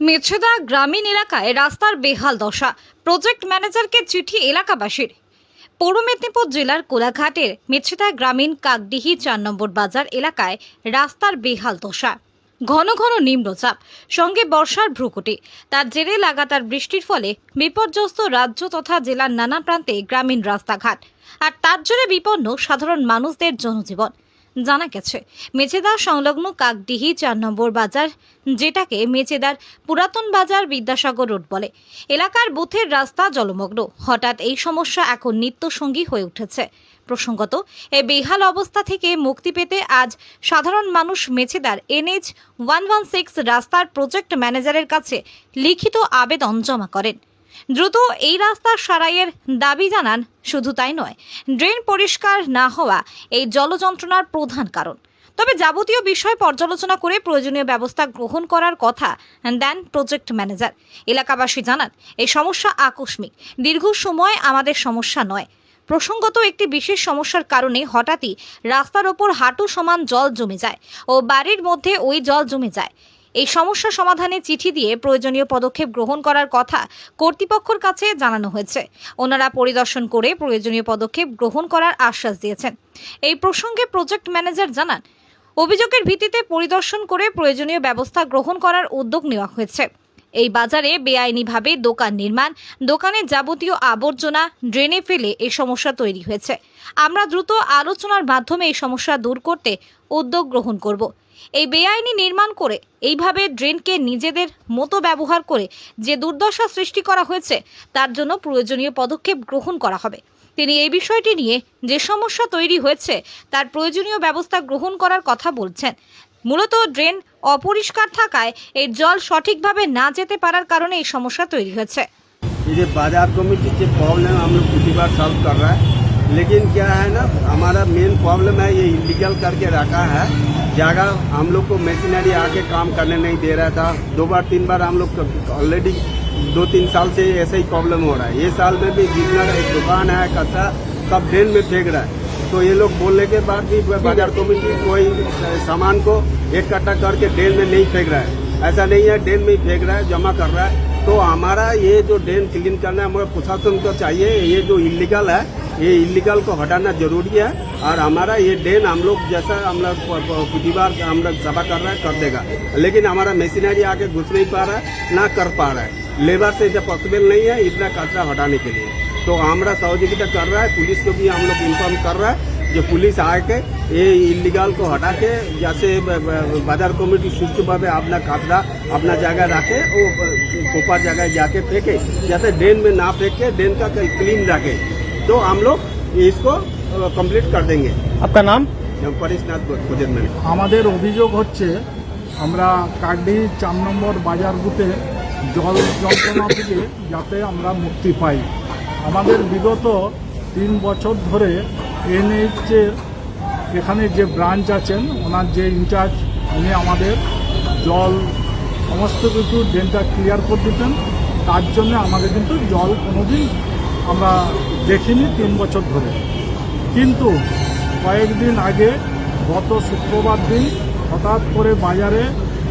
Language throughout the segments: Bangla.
মেছেদা গ্রামীণ এলাকায় রাস্তার বেহাল দশা। প্রজেক্ট ম্যানেজারকে চিঠি এলাকাবাসীর। পূর্ব মেদিনীপুর জেলার কোলাঘাটের মেছেদা গ্রামীণ কাকডিহি চার নম্বর বাজার এলাকায় রাস্তার বেহাল দশা। ঘন ঘন নিম্নচাপ, সঙ্গে বর্ষার ভ্রুকুটি। তার জেরে লাগাতার বৃষ্টির ফলে বিপর্যস্ত রাজ্য তথা জেলার নানা প্রান্তে গ্রামীণ রাস্তাঘাট। আর তার জন্য বিপন্ন সাধারণ মানুষদের জনজীবন। জানা গেছে, মেচেদা সংলগ্ন কাকডিহি চার নম্বর বাজার, যেটাকে মেচেদার পুরাতন বাজার বিদ্যাসাগর রোড বলে। এলাকার বুথের রাস্তা জলমগ্ন। হঠাৎ এই সমস্যা এখন নিত্যসঙ্গী হয়ে উঠেছে। প্রসঙ্গত, এ বেহাল অবস্থা থেকে মুক্তি পেতে আজ সাধারণ মানুষ মেচেদার এনএইচ ওয়ান ওয়ান সিক্স রাস্তার প্রজেক্ট ম্যানেজারের কাছে লিখিত আবেদন জমা করেন। দ্রুত এই রাস্তা সারাইয়ের দাবি জানান শুধু তাই নয়, ড্রেন পরিষ্কার না হওয়া এই জলযন্ত্রণার প্রধান কারণ। তবে যাবতীয় বিষয় পর্যালোচনা করে প্রয়োজনীয় ব্যবস্থা গ্রহণ করার কথা দেন প্রজেক্ট ম্যানেজার। এলাকাবাসী জানান, এই সমস্যা আকস্মিক, দীর্ঘ সময় আমাদের সমস্যা নয়। প্রসঙ্গত একটি বিশেষ সমস্যার কারণে হঠাৎই রাস্তার ওপর হাঁটু সমান জল জমে যায় ও বাড়ির মধ্যে ওই জল জমে যায়। এই সমস্যা সমাধানে চিঠি দিয়ে প্রয়োজনীয় পদক্ষেপ গ্রহণ করার কথা কর্তৃপক্ষের কাছে জানানো হয়েছে। ওনারা পরিদর্শন করে প্রয়োজনীয় পদক্ষেপ গ্রহণ করার আশ্বাস দিয়েছেন। এই প্রসঙ্গে প্রজেক্ট ম্যানেজার জানান, অভিযোগের ভিত্তিতে পরিদর্শন করে প্রয়োজনীয় ব্যবস্থা গ্রহণ করার উদ্যোগ নেওয়া হয়েছে। এই বাজারে বেআইনিভাবে দোকান নির্মাণ দোকানের যাবতীয় আবর্জনা, ড্রেনে ফেলে এই সমস্যা তৈরি হয়েছে। আমরা দ্রুত আলোচনার মাধ্যমে এই সমস্যা দূর করতে উদ্যোগ গ্রহণ করব। এই বেআইনি নির্মাণ করে এইভাবে ড্রেনকে নিজেদের মতো ব্যবহার করে যে দুর্দশা সৃষ্টি করা হয়েছে, তার জন্য প্রয়োজনীয় পদক্ষেপ গ্রহণ করা হবে। তিনি এই বিষয়টি নিয়ে যে সমস্যা তৈরি হয়েছে, তার প্রয়োজনীয় ব্যবস্থা গ্রহণ করার কথা বলছেন। মূলত ড্রেন অপরিষ্কার থাকায় এই জল সঠিকভাবে না যেতে পারার কারণে এই সমস্যা তৈরি হয়েছে ये बाजार कमेटी के प्रॉब्लम हम लोग पिछली बार सॉल्व कर रहा है लेकिन क्या है ना हमारा मेन प्रॉब्लम है ये इलीगल करके रखा है जगह हम लोग को मशीनरी आके काम करने नहीं दे रहा था दो बार तीन बार हम लोग ऑलरेडी दो तीन साल से ऐसा ही प्रॉब्लम हो रहा है ये साल में भी जितना एक दुकान है कचरा सब ड्रेन में फेंक रहा है तो ये लोग बोलने के बाद भी बाज़ार कमेटी कोई सामान को कट्टा करके ड्रेन में नहीं फेंक रहा है। ऐसा नहीं है ड्रेन में ही फेंक रहा है, जमा कर रहा है। तो हमारा ये जो ड्रेन क्लीन करना है, हमारे प्रशासन को चाहिए, ये जो इलीगल है, ये इलीगल को हटाना ज़रूरी है। और हमारा ये डेन हम लोग जैसा हम लोग बार हम लोग सभा कर रहा है, कर देगा। लेकिन हमारा मशीनरी आके घुस नहीं पा रहा है, ना कर पा रहा है। लेबर से इतना पॉसिबल नहीं है, इतना कचरा हटाने के लिए। तो हमारा सहयोगिता कर रहा है पुलिस को भी हम लोग इन्फॉर्म कर रहा है जो पुलिस आके ये इलीगल को हटा के जैसे ब- ब- बाजार कमेटी সুষ্ঠুভাবে अपना कचरा अपना जगह रखे वो ऊपर जगह जाके फेंके जैसे ड्रेन में ना फेंक के ड्रेन का क्लीन रखे तो हम लोग इसको कंप्लीट कर देंगे आपका नाम পরিশনাথ প্রজেন্ট আমাদের অভিযোগ হচ্ছে আমরা কাকডি চার নম্বর বাজার বুথে জল যন্ত্রণা থেকে যাতে আমরা মুক্তি পাই আমাদের বিগত তিন বছর ধরে এনএইচের এখানে যে ব্রাঞ্চ আছেন, ওনার যে ইনচার্জ, উনি আমাদের জল, সমস্ত কিছু ড্রেনটা ক্লিয়ার করে দিতেন। তার জন্য আমাদের কিন্তু জল কোনোদিন আমরা দেখিনি তিন বছর ধরে। কিন্তু কয়েকদিন আগে, গত শুক্রবার দিন হঠাৎ করে বাজারে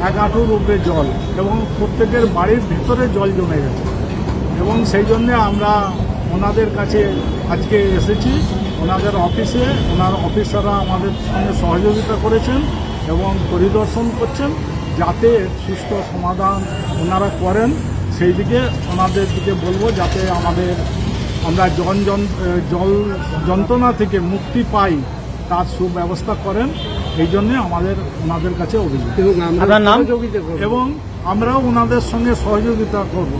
এক হাঁটুর উপরে জল এবং প্রত্যেকের বাড়ির ভিতরে জল জমে গেছে। এবং সেই জন্যে আমরা ওনাদের কাছে আজকে এসেছি ওনাদের অফিসে ওনার অফিসাররা আমাদের সঙ্গে সহযোগিতা করেছেন এবং পরিদর্শন করছেন যাতে সুষ্ঠু সমাধান ওনারা করেন। সেই দিকে ওনাদের দিকে বলব যাতে আমাদের আমরা জন জল যন্ত্রণা থেকে মুক্তি পাই তার সুব্যবস্থা করেন। এই জন্যে আমাদের ওনাদের কাছে অভিযোগ। এবং আমরাও ওনাদের সঙ্গে সহযোগিতা করব।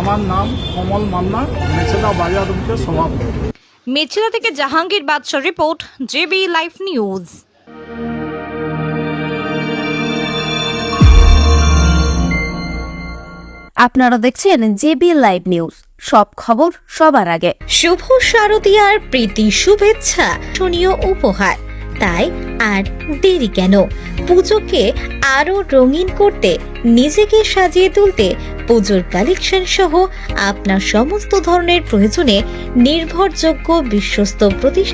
আমার নাম কমল মান্নার মেছেদা বাজার রুটের সভাপতি মেছিলা থেকে জাহাঙ্গীর বাদশাহ রিপোর্ট জেবি লাইভ নিউজ। আপনারা দেখছেন জেবি লাইভ নিউজ। সব খবর সবার আগে। শুভ শারদীয়ার প্রীতি শুভেচ্ছা। শনীয় উপহার। তাই আর দেরি কেন? পুজোকে আরও রঙিন করতে, নিজেকে সাজিয়ে তুলতে পুজোর কালেকশন সহ আপনার সমস্ত ধরনের প্রয়োজনে নির্ভরযোগ্য বিশ্বস্ত প্রতিষ্ঠান